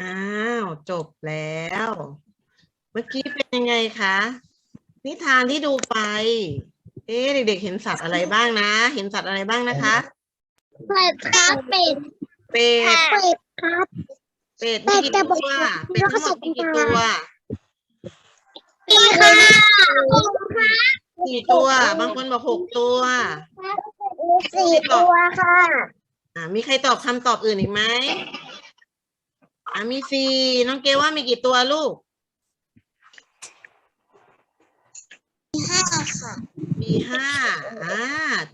อ้าวจบแล้ว เมื่อกี้เป็นยังไงคะ นิทานที่ดูไป เอ๊ะเด็กๆเห็นสัตว์อะไรบ้างนะ เห็นสัตว์อะไรบ้างนะคะ เป็ดครับเป็ดเป็ดเป็ดครับ เป็ดมีกี่เป็ดจะบอกตัวว่าเป็ดทั้งหมดมีกี่ตัวปีค่ะกี่ตัว บางคนบอกหกตัวสี่ตัวค่ะ อ่ามีใครตอบคำตอบอื่นอีกไหม อ่ามีสี่น้องเกลว่ามีกี่ตัวลูก ห้าค่ะมีห้าอ่า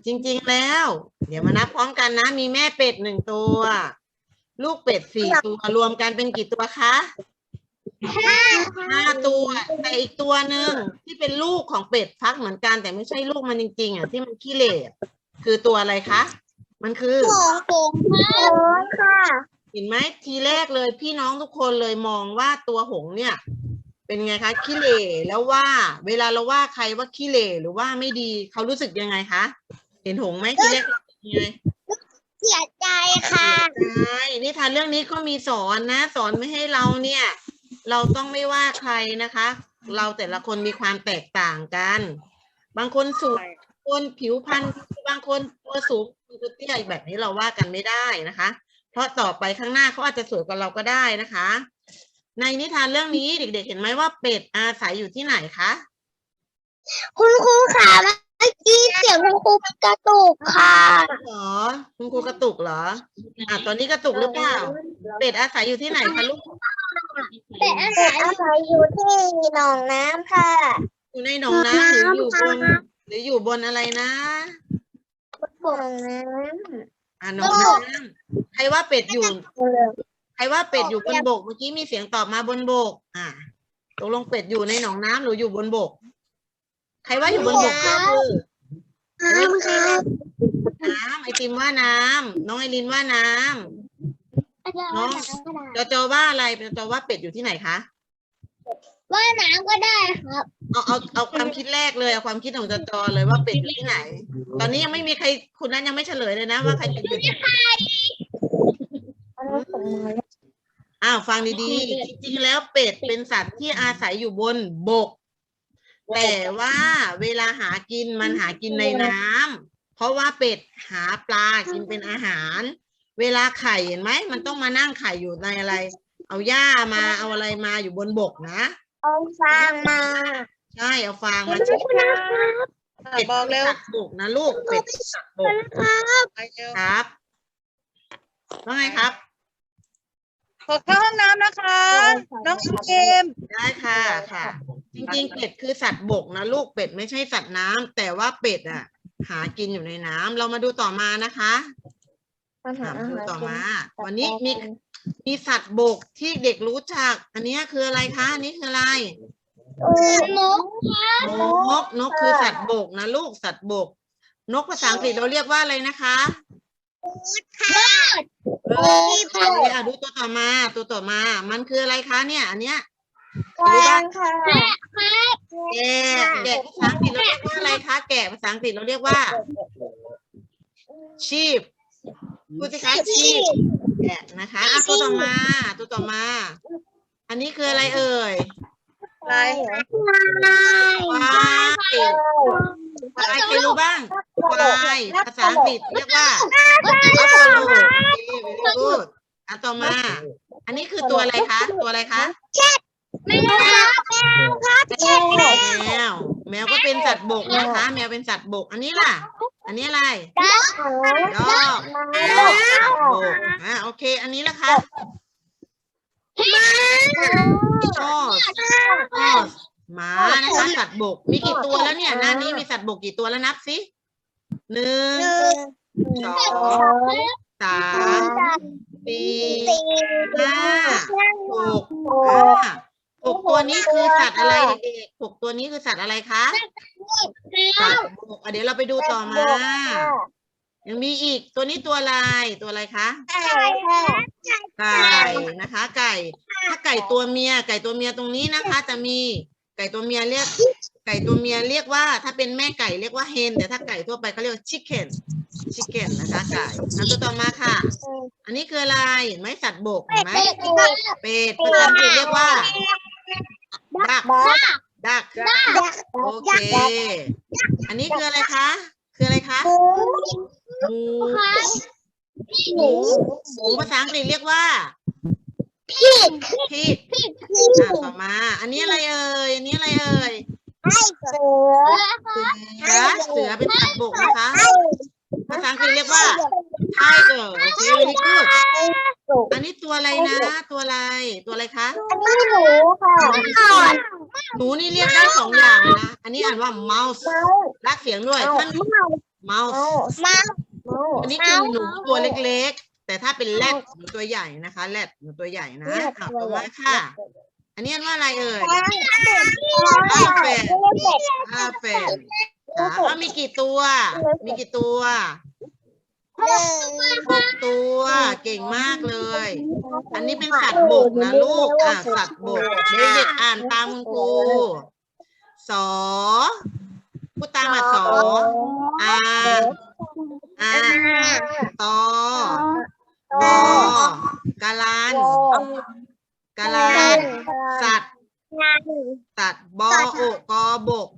จริง ๆ แล้ว เดี๋ยวมานับพร้อมกันนะ มีแม่เป็ดหนึ่งตัว ลูกเป็ดสี่ตัว รวมกันเป็นกี่ตัวคะห้าห้าตัว แต่อีกตัวหนึ่งที่เป็นลูกของเป็ดฟักเหมือนกัน แต่ไม่ใช่ลูกมันจริง ๆ อะ ที่มันขี้เหร่อะคือตัวอะไรคะ มันคือของผมครับค่ะ เห็นไหมทีแรกเลยพี่น้องทุกคนเลยมองว่าตัวหงส์เนี่ย เป็นไงคะขี้เหร่แล้วว่า เวลาเราว่าใครว่าขี้เหร่หรือว่าไม่ดีเขารู้สึกยังไงคะเห็นหงส์ไหมทีแรกรู้สึกยังไงเสียใจค่ะใช่นิทานเรื่องนี้ก็มีสอนนะ สอนไม่ให้เราเนี่ย เราต้องไม่ว่าใครนะคะ เราแต่ละคนมีความแตกต่างกัน บางคนสูงบางคนผิวพรรณบางคนตัวสูงบางคนตัวเตี้ยแบบนี้เราว่ากันไม่ได้นะคะ เพราะต่อไปข้างหน้าเขาอาจจะสวยกว่าเราก็ได้นะคะ ในนิทานเรื่องนี้เด็ก ๆ เห็นไหมว่าเป็ดอาศัยอยู่ที่ไหนคะคุณครูค่ะเมื่อกี้เสียงคุณครูเป็นกระตุกค่ะเหรอคุณครูกระตุกเหรออะตอนนี้กระตุกหรือเปล่า เป็ดอาศัยอยู่ที่ไหนคะลูกแต่อาศัยอาศัยอยู่ที่หนองน้ำค่ะอยู่ในหนองน้ำหรืออยู่บนหรืออยู่บนอะไรนะหนองน้ อ่าหนองน้ำใครว่าเป็ดอยู่ำใครว่าเป็ดอยู่บนบก เมื่อกี้มีเสียงตอบมาบนบก อ่าตกลงเป็ดอยู่ในหนองน้ำหรืออยู่บนบก ใครว่าอยู่บนบกก็คือน้ำค่ะน้ำไอติมว่าน้ำน้องไอรินว่าน้ำน้องจอจอว่าอะไรจอจอว่าเป็ดอยู่ที่ไหนคะ ว่าน้ำก็ได้ครับ เอาเอาเอาความคิดแรกเลยเอาความคิดของจอจอเลยว่าเป็ดอยู่ที่ไหน ตอนนี้ยังไม่มีใครคุณนั้นยังไม่เฉลยเลยนะว่าใครเป็นเป็ดอ้าวฟังดีๆ จริงๆแล้วเป็ดเป็นสัตว์ที่อาศัยอยู่บนบก แต่ว่าเวลาหากินมันหากินในน้ำเพราะว่าเป็ดหาปลากินเป็นอาหาร เวลาไข่เห็นไหมมันต้องมานั่งไข่อยู่ในอะไร เอาหญ้ามาเอาอะไรมาอยู่บนบกนะ เอาฟางมาใช่เอาฟางมาชุบเป็ดบอกเร็วสัตว์บกนะลูกเป็ดสัตว์บกไปเร็วครับว่าไงครับขอเข้าห้องน้ำนะคะ น้องเกมได้ค่ะค่ะ จริงๆ เป็ดคือสัตว์บกนะลูกเป็ดไม่ใช่สัตว์น้ำแต่ว่าเป็ดอะ หากินอยู่ในน้ำเรามาดูต่อมานะคะถามดูต่อมา วันนี้มี มีสัตว์บกที่เด็กรู้จัก อันนี้คืออะไรคะ อันนี้คืออะไรนกนกนกคือสัตว์บกนะลูกสัตว์บก นกภาษาอังกฤษเราเรียกว่าอะไรนะคะค่ะเอออะดูตัวต่อมาตัวต่อมา มันคืออะไรคะเนี่ย อันเนี้ยกวางค่ะแกะแกะภาษาอังกฤษเราเรียกว่าอะไรคะแกะภาษาอังกฤษเราเรียกว่าชีพพูดสิคะชีพ แกะนะคะอะตัวต่อมาตัวต่อมา อันนี้คืออะไรเอ่ยอะไรควายควายใครรู้บ้างควายภาษาอังกฤษเรียกว่า buffalo โอเค very good อะต่อมา อันนี้คือตัวอะไรคะ ตัวอะไรคะ ไม่ค่ะครับแมว แมวก็เป็นสัตว์บกนะคะ แมวเป็นสัตว์บก อันนี้ล่ะ อันนี้อะไรดอกดอกสัตว์บกอะโอเค อันนี้ล่ะคะ horse horse หมานะคะสัตว์บก มีกี่ตัวแล้วเนี่ยหน้านี้มีสัตว์บกกี่ตัวแล้วนับสิหนึ่งสองสามสี่ห้าหกห้า หกตัวนี้คือสัตว์อะไรเด็กๆหกตัวนี้คือสัตว์อะไรคะสัตว์บกอะเดี๋ยวเราไปดูต่อมา ยังมีอีกตัวนี้ตัวอะไรตัวอะไรคะไก่นะคะ ไก่ ถ้าไก่ตัวเมีย ไก่ตัวเมียตรงนี้นะคะ จะมีไก่ตัวเมียเรียก ไก่ตัวเมียเรียกว่า ถ้าเป็นแม่ไก่เรียกว่าเฮนแต่ถ้าไก่ทั่วไปเขาเรียกว่าชิคเก้น chicken นะคะไก่เอาตัวต่อมาค่ะ อันนี้คืออะไรเห็นไหมสัตว์บกเห็นไหมเป็ดภาษาอังกฤษเรียกว่า duck duck โอเค อันนี้คืออะไรคะ คืออะไรคะ หมูหมูหมูภาษาอังกฤษเรียกว่า pig อะต่อมา อันนี้อะไรเอ่ย อันนี้อะไรเอ่ยเสือ เสือเป็นสัตว์บกนะคะ ภาษาอังกฤษเรียกว่า tiger โอเค very good อันนี้ตัวอะไรนะ ตัวอะไร ตัวอะไรคะหนูนี่เรียกได้สองอย่างเลยนะ อันนี้อ่านว่า mouse รักเสียงด้วยท่าน mouse อันนี้คือหนูตัวเล็กๆ แต่ถ้าเป็นแรดหนูตัวใหญ่นะคะแรดหนูตัวใหญ่นะอะต่อมาค่ะ อันนี้อันว่าอะไรเอ่ยอาเฟนอาเฟนค่ะว่ามีกี่ตัว มีกี่ตัว หกตัวเก่งมากเลย อันนี้เป็นสัตว์บกนะลูกอะสัตว์บกเด็กๆอ่านตามคุณครูสอพูดตามมาสออาอาตอวอกาลันกาลันสัตว์สัตว์บอโอกอบก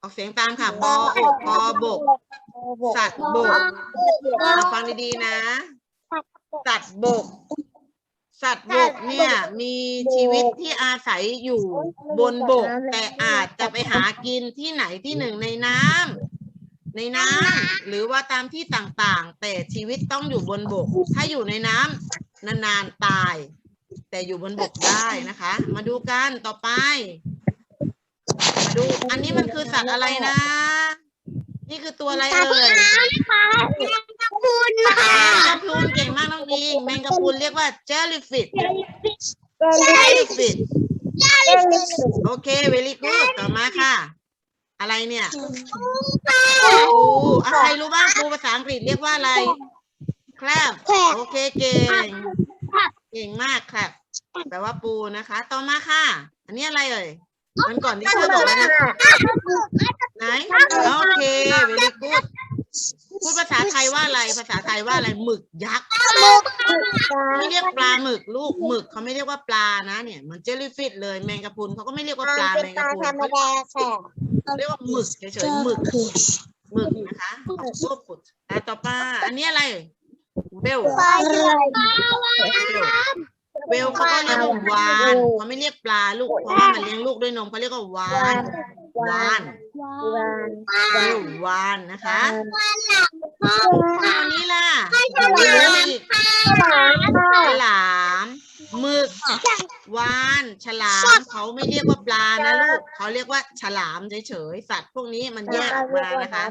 ออกเสียงตามค่ะบอโอกอบก สัตว์บกเอาฟังดีๆนะ สัตว์บก สัตว์บกเนี่ย มีชีวิตที่อาศัยอยู่บนบก แต่อาจจะไปหากินที่ไหนที่หนึ่งในน้ำในน้ำหรือว่าตามที่ต่างๆ แต่ชีวิตต้องอยู่บนบก ถ้าอยู่ในน้ำนานๆตาย แต่อยู่บนบกได้นะคะ มาดูกันต่อไป มาดู อันนี้มันคือสัตว์อะไรนะ นี่คือตัวอะไรเอ่ยคุณแมงกะพรุนเก่งมากน้องอิงแมงกะพรุนเรียกว่า jellyfish jellyfish โอเค very good ต่อมาค่ะ อะไรเนี่ยปูอะใครรู้บ้างปูภาษาอังกฤษเรียกว่าอะไร crab โอเคเก่งเก่งมากครับแปลว่าปูนะคะ ต่อมาค่ะ อันนี้อะไรเอ่ยมันก่อนที่เธอบอกแล้วนะ ไหนโอเค very good พูดภาษาไทยว่าอะไร ภาษาไทยว่าอะไร หมึกยักษ์ไม่เรียกปลาหมึกลูกหมึกเขาไม่เรียกว่าปลานะเนี่ยเหมันเจลลี่ฟิชเลยแมงกะพรุนเขาก็ไม่เรียกว่าปลาแมงกะพรุนธรรมเขาดาค่ะเรียกว่าหมึกเฉยๆหมึกหมึกนะคะของโซฟุดแต่ต่อไปอันนี้อะไรเบลปลาอะไรเวลเขาก็เรียกว่าวานเขาไม่เรียกปลาลูกเพราะว่ามันเลี้ยงลูกด้วยนมเขาเรียกว่าวาน วานเวลวานนะคะอันนี้ล่ะอีกฉลามหมึกวานฉลามเขาไม่เรียกว่าปลานะลูกเขาเรียกว่าฉลามเฉยๆสัตว์พวกนี้มันแยกออกมานะคะ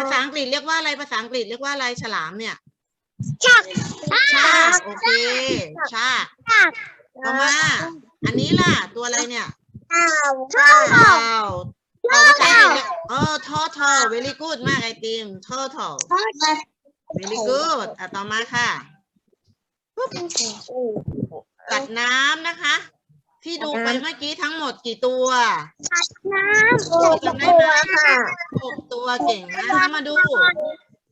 ภาษาอังกฤษเรียกว่าอะไรภาษาอังกฤษเรียกว่าอะไรฉลามเนี่ยชักชาโอเคชาต่อมาอันนี้ล่ะ ตัวอะไรเนี่ย ข้าวเต่าเต่าภาษาอังกฤษเรียกเออ turtle very good มากไอติม turtle very good อะต่อมาค่ะสัตว์น้ำนะคะ ที่ดูไปเมื่อกี้ทั้งหมดกี่ตัวน้ำจำได้ไหมค่ะหกตัวเก่งมากถ้ามาดู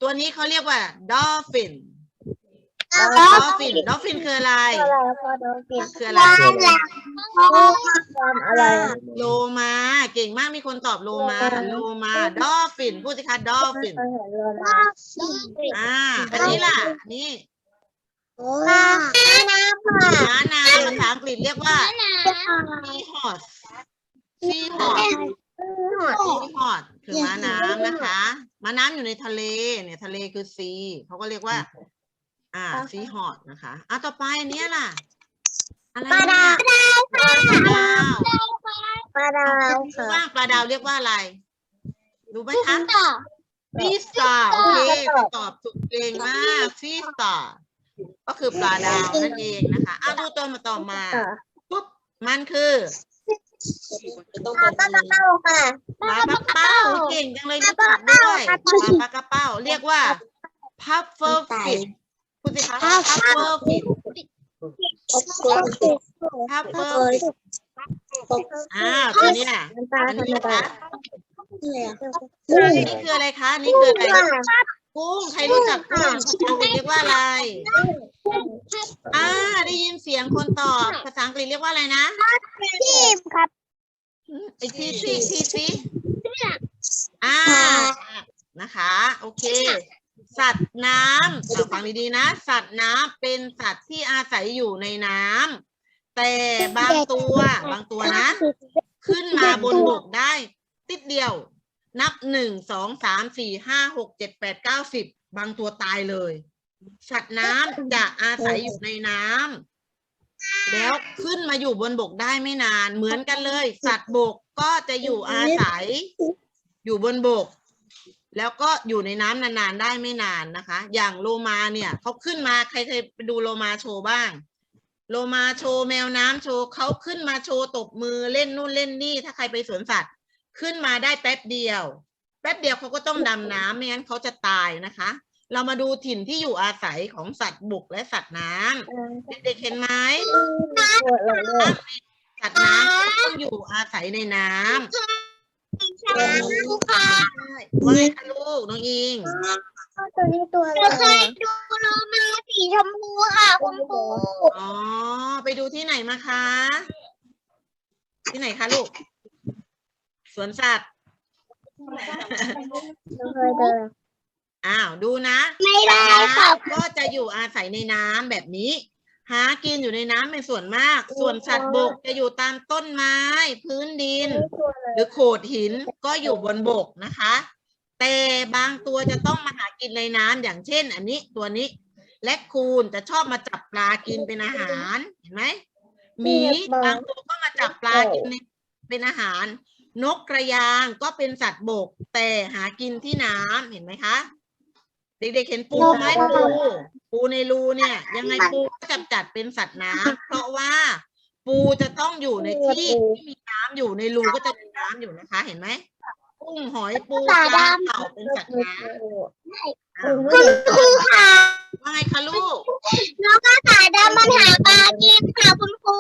ตัวนี้เขาเรียกว่า dolphin dolphin dolphin คืออะไรคืออะไรอะไรโลมาเก่งมากมีคนตอบโลมาโลมาดอฟฟินพูดสิคะดอฟฟินอ่าอันนี้ล่ะอันนี่น้ำน้ำค่ะม้านาภาษาอังกฤษเรียกว่า sea horse sea horse sea horse คือม้าน้ำนะคะม้าน้ำอยู่ในทะเลเนี่ยทะเลคือซีเขาก็เรียกว่า อ่า sea horse นะคะอะต่อไปอันเนี้ยล่ะ อะไรปลาเนี่ดาวยปลาดาวปลาดาวรู้ค่ะว่าปลาดาวเรียกว่าอะไร รู้ไหมคะฟีสตาร์โอเคตอบถูกเก่งมากฟีสตาร์ก็คือปลาดาวนั่นเองนะคะอะดูตัวมาต่อมาปุ๊บมันคือปลาปลากระเป้าค่ะปลาปักเป้าเก่งจังเลยรู้จักด้วยปลาปลากระเป้า เรียกว่า puffer fish พูดสิคะ puffer fish puffer fish อ่าตัวเนี้ยปลาอันธรรนี้มดานะนี่คืออะไรคะนี่คืออะไรกุ้ง ใครรู้จักกุ้งภาษาอังกฤษเรียกว่าอะไร อ่า ได้ยินเสียงคนตอบ ภาษาอังกฤษเรียกว่าอะไรนะทีมครับไอทีซีทีซีอ่า นะคะ โอเค สัตว์น้ำอะฟังดีๆนะ สัตว์น้ำเป็นสัตว์ที่อาศัยอยู่ในน้ำแต่บางตัวบางตัวนะ ขึ้นมาบนบกได้ ติดเดียว นับหนึ่งสองสามสี่ห้าหกเจ็ดแปดเก้าสิบบางตัวตายเลย สัตว์น้ำจะอาศัยอยู่ในน้ำแล้วขึ้นมาอยู่บนบกได้ไม่นานเหมือนกันเลย สัตว์บกก็จะอยู่อาศัย อยู่บนบก แล้วก็อยู่ในน้ำนานๆได้ไม่นานนะคะ อย่างโลมาเนี่ยเขาขึ้นมาใครเคยไปดูโลมาโชว์บ้าง โลมาโชว์แมวน้ำโชว์เขาขึ้นมาโชว์ตบมือเล่นนู่นเล่นนี่ ถ้าใครไปสวนสัตว์ ขึ้นมาได้แป๊บเดียว แป๊บเดียวเขาก็ต้องดำน้ำไม่งั้นเขาจะตายนะคะ เรามาดูถิ่นที่อยู่อาศัยของสัตว์บกและสัตว์น้ำเด็กๆเห็นไหมสัตว์น้ำต้องอยู่อาศัยในน้ำลูก ค่ะว่าไงคะลูกน้องอิงตัวนี้ตัวอะไรเคยดูโลมาสีชมพูค่ะคุณครูอ๋อไปดูที่ไหนมาคะที่ไหนคะลูกสวนสัตว์เคยเดินอ้าวดูนะไม่ได้ค่ะก็จะอยู่อาศัยในน้ำแบบนี้ หากินอยู่ในน้ำเป็นส่วนมาก ส่วนสัตว์บกจะอยู่ตามต้นไม้ พื้นดิน หรือโขดหินก็อยู่บนบกนะคะ แต่บางตัวจะต้องมาหากินในน้ำอย่างเช่น อันนี้ตัวนี้ และคูนจะชอบมาจับปลากินเป็นอาหาร เห็นไหมหมีบางตัวก็มาจับปลากินในเป็นอาหาร นกกระยางก็เป็นสัตว์บก แต่หากินที่น้ำเห็นไหมคะ เด็กๆเห็นปูไหมปูปูในรูเนี่ย ยังไงปูก็จับจัดเป็นสัตว์น้ำเพราะว่าปูจะต้องอยู่ในที่ที่มีน้ำอยู่ในรูก็จะมีน้ำอยู่นะคะ เห็นไหมกุ้งหอยปูปลาเต่าเป็นสัตว์น้ำอ่าคุณครูค่ะว่าไงคะลูกแล้วก็สายดำมันหาปลากินค่ะคุณครู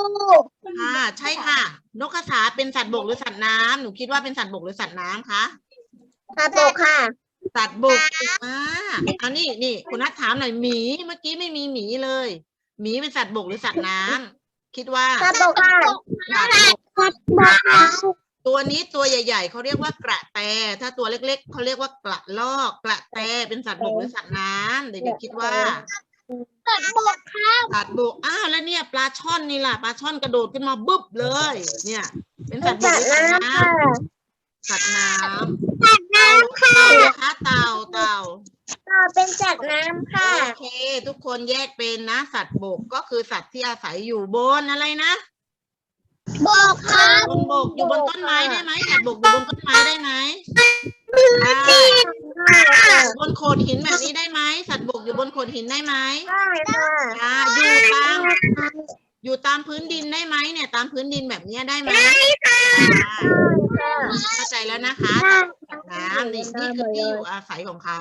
ค่ะใช่ค่ะ นกกระสาเป็นสัตว์บกหรือสัตว์น้ำหนูคิดว่าเป็นสัตว์บกหรือสัตว์น้ำคะปลาตกค่ะ สัตว์บกอ่าอันนี้นี่คุณนัทถามหน่อยหมีเมื่อกี้ไม่มีหมีเลยหมีเป็นสัตว์บกหรือสัตว์น้ำคิดว่าปลาตกค่ะสัตว์บกปลาตกค่ะตัวนี้ตัวใหญ่ ๆเขาเรียกว่ากระแต ถ้าตัวเล็ก ๆเขาเรียกว่ากระลอก กระแตเป็นสัตว์บกหรือสัตว์น้ำเด็กๆคิดว่าปลาบกค่ะสัตว์บกอ้าวแล้วเนี่ยปลาช่อนนี่ล่ะปลาช่อนกระโดดขึ้นมาบึ๊บเลย เนี่ย เป็นสัตว์บกหรือสัตว์น้ำสัตว์น้ำสัตว์น้ำ ค่ะ เต่านะคะเต่าเต่าปลาเป็นสัตว์น้ำค่ะ โอเค ทุกคนแยกเป็นนะ สัตว์บกก็คือสัตว์ที่อาศัยอยู่บนอะไรนะบกค่ะบนบกอยู่บนต้นไม้ได้ไหมสัตว์บกอยู่บนต้นไม้ได้ไหมได้บนโขดหินแบบนี้ได้ไหมสัตว์บกอยู่บนโขดหินได้ไหมได้ค่ะอ่าอยู่ตาม อยู่ตามพื้นดินได้ไหมเนี่ย ตามพื้นดินแบบเนี้ยได้ไหมอ่า เข้าใจแล้วนะคะสัตว์น้ำนี่นี่คือที่อยู่อาศัยของเขา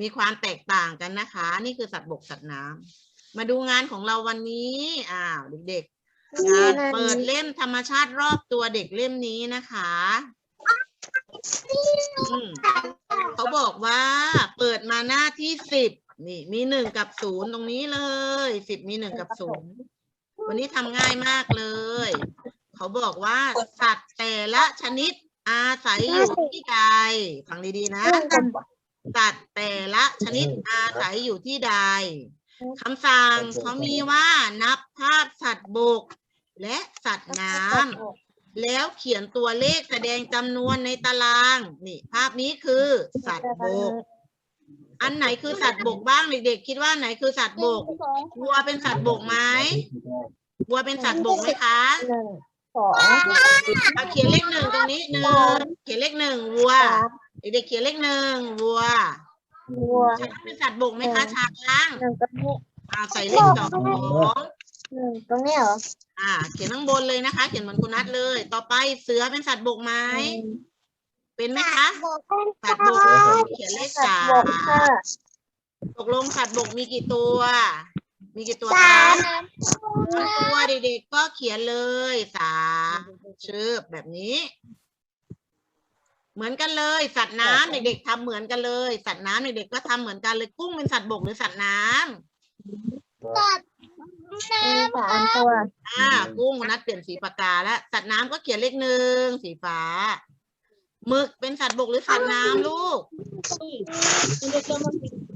มีความแตกต่างกันนะคะ นี่คือสัตว์บกสัตว์น้ำมาดูงานของเราวันนี้อ้าวเด็กๆงานเปิดเล่มธรรมชาติรอบตัวเด็กเล่มนี้นะคะอืมเขาบอกว่าเปิดมาหน้าที่สิบนี่มีหนึ่งกับศูนย์ตรงนี้เลยสิบมีหนึ่งกับศูนย์วันนี้ทำง่ายมากเลย เขาบอกว่าสัตว์แต่ละชนิดอาศัยอยู่ที่ใด ฟังดีๆนะ สัตว์แต่ละชนิดอาศัยอยู่ที่ใดคำสั่งเขามีว่านับภาพสัตว์บก และสัตว์น้ำแล้วเขียนตัวเลขแสดงจำนวนในตาราง นี่ ภาพนี้คือสัตว์บก อันไหนคือสัตว์บกบ้างเด็กๆคิดว่าไหนคือสัตว์บกวัวเป็นสัตว์บกไหมวัวเป็นสัตว์บกไหมคะ สองเอาเขียนเลขหนึ่งตรงนี้หนึ่งเขียนเลขหนึ่งวัว เด็กๆเขียนเลขหนึ่งวัววัวช้างเป็นสัตว์บกไหมคะช้างหนึ่งตรงนี้อ่าใส่เลขสองหนึ่งตรงนี้เหรออ่า เขียนข้างบนเลยนะคะ เขียนเหมือนคุณนัทเลย ต่อไปเสือเป็นสัตว์บกไหมเป็นไหมคะบกสัตว์บกเขียนเลขสามบกค่ะตกลงสัตว์บกมีกี่ตัว มีกี่ตัวสาคะมตัวเด็กๆก็เขียนเลยสามชื่อแบบนี้ เหมือนกันเลย สัตว์น้ำเด็กๆทำเหมือนกันเลย สัตว์น้ำเด็กๆก็ทำเหมือนกันเลยกุ้งเป็นสัตว์บกหรือสัตว์น้ำตัดน้ำสามตัวอ่ากุ้งนัดเปลี่ยนสีปากกาแล้วสัตว์น้ำก็เขียนเลขหนึ่งสีฟ้าหมึกเป็นสัตว์บกหรือสัตว์น้ำลูก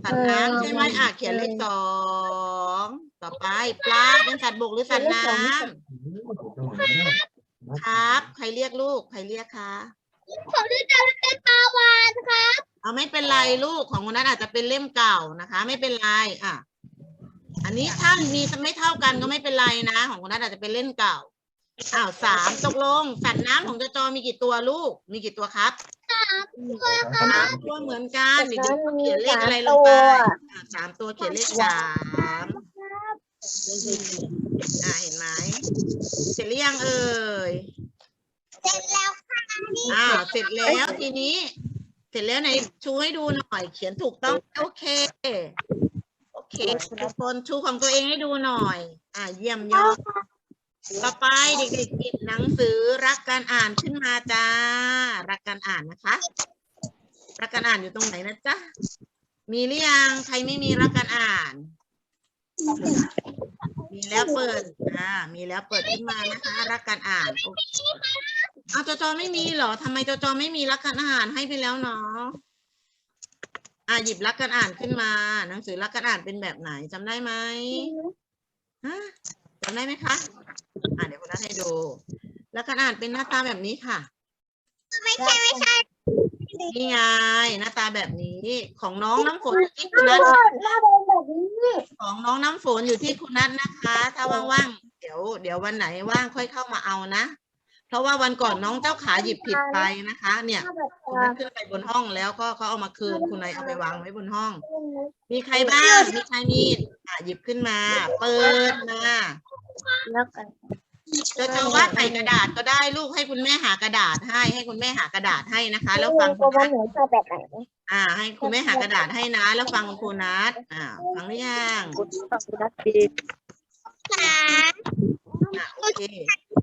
สัตว์น้ำใช่ไหมอะเขียนเลขสองต่อไป ปลาเป็นสัตว์บกหรือสัตว์น้ำครับ ใครเรียกลูก ใครเรียกคะผมที่จะเป็นปลาวานครับเอาไม่เป็นไรลูกของคนนั้นอาจจะเป็นเล่มเก่านะคะ ไม่เป็นไรอะอันนี้ถ้ามีไม่เท่ากันก็ไม่เป็นไรนะ ของคนนั้นอาจจะเป็นเล่มเก่าอ้าวสามตกลง สัตว์น้ำของจจอมีกี่ตัวลูก มีกี่ตัวครับ สามตัวเหมือนกันเด็กๆเขียนเลขอะไรลงไปอะสามตัวเขียนเลขสามอ่าเห็นไหมเสร็จหรือยังเอ่ยเสร็จแล้วค่ะอ้าวเสร็จแล้วทีนี้ เสร็จแล้วไหนชูให้ดูหน่อย เขียนถูกต้องโอเคโอเคทุกคนชูของตัวเองให้ดูหน่อย อ่าเยี่ยมยอด ต่อไปเด็กๆหยิบหนังสือรักการอ่านขึ้นมาจ้า รักการอ่านนะคะ รักการอ่านอยู่ตรงไหนนะจ๊ะ มีหรือยังใครไม่มีรักการอ่าน มีแล้วเปิดอ่ามีแล้วเปิดขึ้นมานะคะ รักการอ่านอเอาจอจอไม่มีเหรอทำไมจอจอไม่มีรักการอ่านให้ไปแล้วเนาะอ่าหยิบรักการอ่านขึ้นมา หนังสือรักการอ่านเป็นแบบไหนจำได้ไหมฮะ จำได้ไหมคะ อ่าเดี๋ยวคุณนัทให้ดูรักการอ่านเป็นหน้าตาแบบนี้ค่ะ ไม่ใช่ไม่ใช่นี่ไงหน้าตาแบบนี้ของน้องน้ำฝนอยู่ที่คุณนัทหน้าเป็นแบบนี้ของน้องน้ำฝนอยู่ที่คุณนัทนะคะ ถ้าว่างๆเดี๋ยว เดี๋ยววันไหนว่างค่อยเข้ามาเอานะ เพราะว่าวันก่อนน้องเจ้าขาหยิบผิดไปนะคะ เนี่ยหน้าแบบคุณนัทขึ้นไปบนห้องแล้วก็เขาเอามาคืนคุณนายเอาไปวางไว้บนห้อง มีใครบ้างมีใครมีอะหยิบขึ้นมา เปิดมา แล้วกันจะจะวาดใส่กระดาษก็ได้ลูกให้คุณแม่หากระดาษให้ให้คุณแม่หากระดาษให้นะคะ แล้วฟังตัคุวณมันันทหนูชอบแบบไหนอ่า ให้คุณแม่หากระดาษให้นะ แล้วฟังคุณครูนัทอ่าฟังหรือยังสามอะโอเค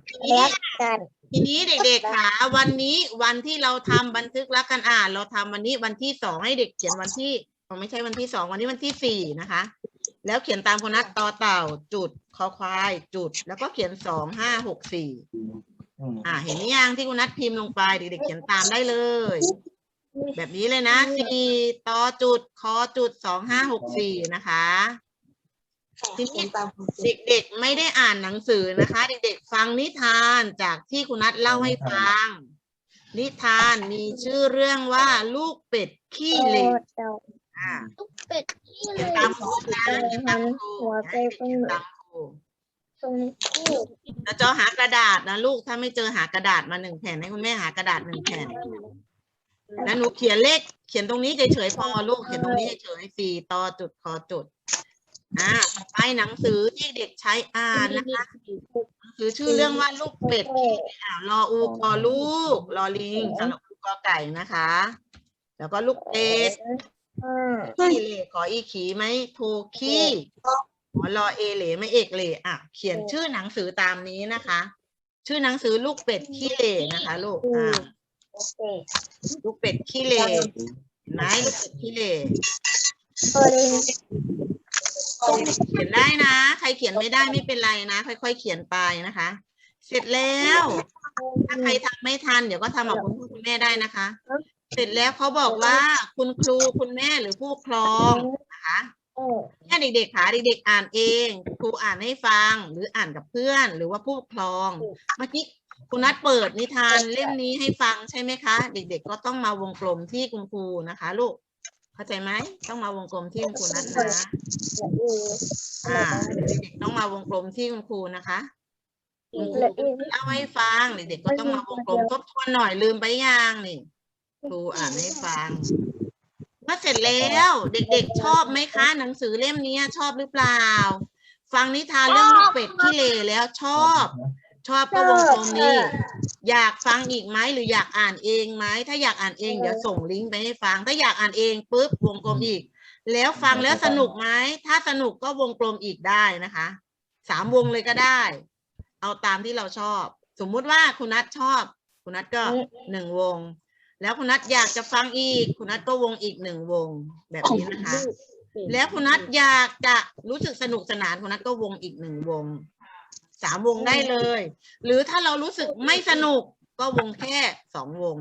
ทีนี้แล้วกันทีนี้เด็กๆค่ะวันนี้วันที่เราทำบันทึกรักกันอ่าน เราทำวันนี้วันที่สองให้เด็กเขียนวันที่อ๋อไม่ใช่วันที่สองวันนี้วันที่สี่นะคะ แล้วเขียนตามคนนัดต่อเต่าจุดคอควายจุด แล้วก็เขียนสองห้าหกสี่อ่า เห็นหรือยังที่คุณนัดพิมพ์ลงไปเด็กๆเขียนตามได้เลย แบบนี้เลยนะสี่ต่อจุดคอจุดสองห้าหกสี่นะคะทีนี้เด็กๆไม่ได้อ่านหนังสือนะคะ เด็กๆฟังนิทานจากที่คุณนัทเล่าให้ฟัง นิทานมีชื่อเรื่องว่าลูกเป็ดขี้เหล็ก อ่าลูกเป็ดที่เลเขียนยตามครูนะเขียนตามครูหัวไปตรงเขียนไหนตามครูตรงนี้แล้วจอหากระดาษนะลูกถ้าไม่เจอหากระดาษมาหนึ่งแผ่นให้คุณแม่หากระดาษหนึ่งแผ่นแล้วหนูเขียนเลข เขียนตรงนี้เฉยๆพอลูกเขียนตรงนี้เฉยๆสี่ต่อจุดคอจุดอ่าต่อไปหนังสือที่เด็กใช้อ่านนะคะคือชื่อเรื่องว่าลูกเป็ดที่อ่ารออูกอลูกรอลิงสระอูกอไก่นะคะ แล้วก็ลูกเป็ด อืมขี้เหล่ขออีขีไหมโทขี้หอรอเอเหล่ไม่เอกเหล่อะ เขียนชื่อหนังสือตามนี้นะคะ ชื่อหนังสือลูกเป็ดขี้เหล่นะคะ ลูกอ่าโอเคลูกเป็ดขี้เหล่เห็นไหมลูกเป็ดขี้เหล่เออเลยเขียนได้นะ ใครเขียนไม่ได้ไม่เป็นไรนะ ค่อย ๆ เขียนไปนะคะ เสร็จแล้ว ถ้าใครทำไม่ทัน เดี๋ยวก็ทำกับคุณพ่อคุณแม่ได้นะคะ เสร็จแล้วเขาบอกว่าคุณครูคุณแม่หรือผู้ปกครองนะคะเออเนี่ยเด็กๆค่ะเด็กๆอ่านเอง ครูอ่านให้ฟังหรืออ่านกับเพื่อน หรือว่าผู้ปกครอง เมื่อกี้คุณนัดเปิดนิทานเล่มนี้ให้ฟังใช่ไหมคะ เด็ก ๆ ก็ต้องมาวงกลมที่คุณครูนะคะ ลูกเข้าใจไหมต้องมาวงกลมที่คุณครูนัดนะอ่าเด็กๆต้องมาวงกลมที่คุณครูนะคะคุณครูเล่าให้ฟังเด็กๆก็ต้องมาวงกลมทบทวนหน่อยลืมไปยังนี่ ครูอ่านให้ฟังเมื่อเสร็จแล้วเด็กๆชอบไหมคะ หนังสือเล่มนี้ชอบหรือเปล่า ฟังนิทานเรื่องลูกเป็ดขี้เหร่แล้วชอบ ชอบก็วงกลมนี้อยากฟังอีกไหมหรืออยากอ่านเองไหมถ้าอยากอ่านเองเดี๋ยวส่งลิงก์ไปให้ฟัง ถ้าอยากอ่านเองปุ๊บวงกลมอีก แล้วฟังแล้วสนุกไหมถ้าสนุกก็วงกลมอีกได้นะคะสามวงเลยก็ได้ เอาตามที่เราชอบ สมมุติว่าคุณนัทชอบ คุณนัทก็หนึ่งวง แล้วคุณนัทอยากจะฟังอีก คุณนัทก็วงอีกหนึ่งวงแบบนี้นะคะ แล้วคุณนัทอยากจะรู้สึกสนุกสนานคุณนัทก็วงอีกหนึ่งวงสามวงได้เลย หรือถ้าเรารู้สึกไม่สนุกก็วงแค่สองวง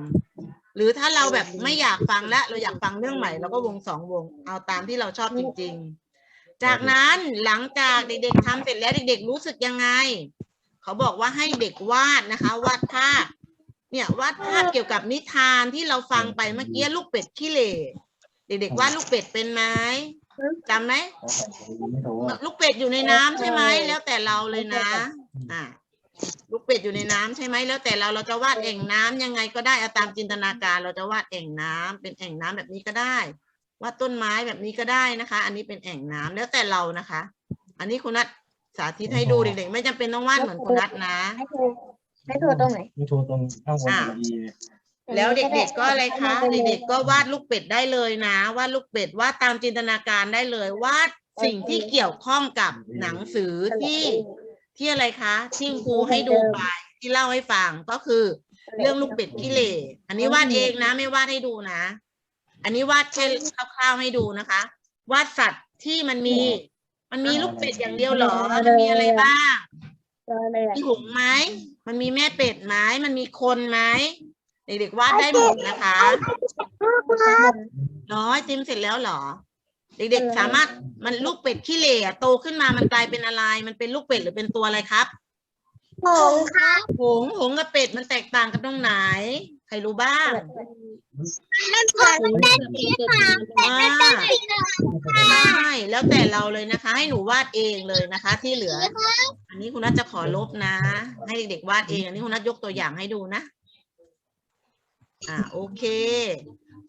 หรือถ้าเราแบบไม่อยากฟังและเราอยากฟังเรื่องใหม่เราก็วงสองวง เอาตามที่เราชอบจริง ๆ จากนั้นหลังจากเด็กๆทำเสร็จแล้วเด็ก ๆ รู้สึกยังไง เขาบอกว่าให้เด็กวาดนะคะ วาดภาพ เนี่ยวาดภาพเกี่ยวกับนิทานที่เราฟังไปเมื่อกี้ลูกเป็ดขี้เหร่เด็กๆวาดลูกเป็ดเป็นไหมจำไหมลูกเป็ดอยู่ในน้ำใช่ไหมแล้วแต่เราเลยนะ อ่าลูกเป็ดอยู่ในน้ำใช่ไหมแล้วแต่เราเราจะวาดแอ่งน้ำยังไงก็ได้เอาตามจินตนาการ เราจะวาดแอ่งน้ำเป็นแอ่งน้ำแบบนี้ก็ได้วาดต้นไม้แบบนี้ก็ได้นะคะ อันนี้เป็นแอ่งน้ำแล้วแต่เรานะคะ อันนี้คุณนัทสาธิตให้ดูเด็กๆไม่จำเป็นต้องวาดเหมือนคุณนัทนะ ให้ถูกให้ถูกตรงไหน ไม่ถูกตรงข้างบนอะพอดีเลยแล้วเด็กๆก็อะไรคะเด็กๆก็วาดลูกเป็ดได้เลยนะวาดลูกเป็ดวาดตามจินตนาการได้เลยวาดสิ่งที่เกี่ยวข้องกับหนังสือที่ที่อะไรคะที่ครูให้ดูไปที่เล่าให้ฟังก็คือ เรื่องลูกเป็ดขี้เหร่อันนี้วาดเองนะ ไม่วาดให้ดูนะ อันนี้วาดแค่คร่าวๆให้ดูนะคะ วาดสัตว์ที่มันมี มันมีลูกเป็ดอย่างเดียวเหรอมันมีอะไรบ้าง มีหงส์ไหม มันมีแม่เป็ดไหมมันมีคนไหมเด็กๆวาดได้หมดนะคะน้อยจิมเสร็จแล้วเหรอ เด็กๆสามารถมันลูกเป็ดขี้เหร่อะโตขึ้นมามันกลายเป็นอะไร มันเป็นลูกเป็ดหรือเป็นตัวอะไรครับ ผงครับหงส์หงส์กับเป็ดมันแตกต่างกันตรงไหน ใครรู้บ้างมันผงมันเป็นสีขาวอ่าใช่แล้วแต่เราเลยนะคะ ให้หนูวาดเองเลยนะคะ ที่เหลือ อันนี้คุณนัทจะขอลบนะ ให้เด็กๆวาดเอง อันนี้คุณนัทยกตัวอย่างให้ดูนะ อ่าโอเค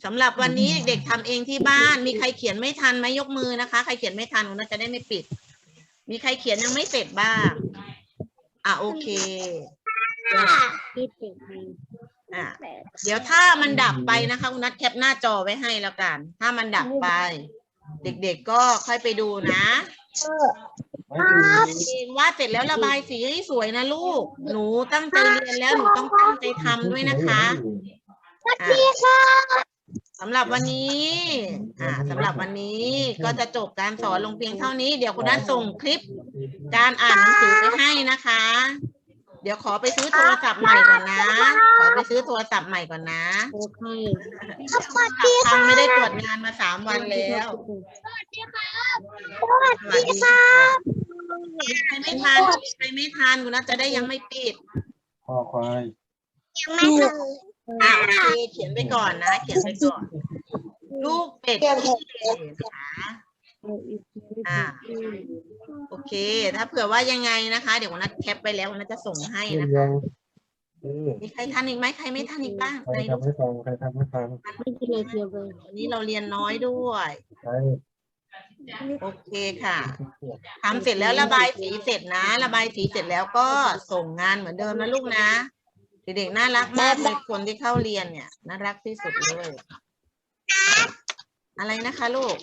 สำหรับวันนี้เด็กๆทำเองที่บ้าน มีใครเขียนไม่ทันไหมยกมือนะคะ ใครเขียนไม่ทันคุณนัทจะได้ไม่ปิด มีใครเขียนยังไม่เสร็จบ้าง อ่าโอเคอ่าเดี๋ยวถ้ามันดับไปนะคะคุณนัทแคปหน้าจอไว้ให้แล้วกัน ถ้ามันดับไป เด็กๆก็ค่อยไปดูนะวาดเสร็จแล้วระบายสีให้สวยนะลูก หนูตั้งใจเรียนแล้วหนูต้องตั้งใจทำด้วยนะคะอะ สำหรับวันนี้ อ่าสำหรับวันนี้ก็จะจบการสอนลงเพียงเท่านี้ เดี๋ยวคุณนัทส่งคลิป การอ่านหนังสือไปให้นะคะ เดี๋ยวขอไปซื้อโทรศัพท์ใหม่ก่อนนะ ขอไปซื้อโทรศัพท์ใหม่ก่อนนะทำไม่ได้ตรวจงานมาสามวันแล้ว สวัสดีค่ะใครไม่ทันใครไม่ทันคุณนัทจะได้ยังไม่ปิดคอควายยังไม่ถึง อ่าโอเคเขียนไปก่อนนะ เขียนไปก่อน ลูกเป็ดขี้เหร่นะคะอ่าโอเค ถ้าเผื่อว่ายังไงนะคะ เดี๋ยววันนัดแคปไปแล้ววันนัดจะส่งให้เรียนะนคะยังเออมีใครทันอีกไหมใครไม่ทันอีกบ้างใครในทำให้ฟังใครทำให้ฟังวันนี้เราเรียนน้อยด้วยใครโอเคค่ะทำเสร็จแล้วระบายสีเสร็จนะ ระบายสีเสร็จแล้วก็ส่งงานเหมือนเดิมนะลูกนะ เด็กๆน่ารักมากเลยคนที่เข้าเรียนเนี่ยน่ารักที่สุดเลย อะไรนะคะลูก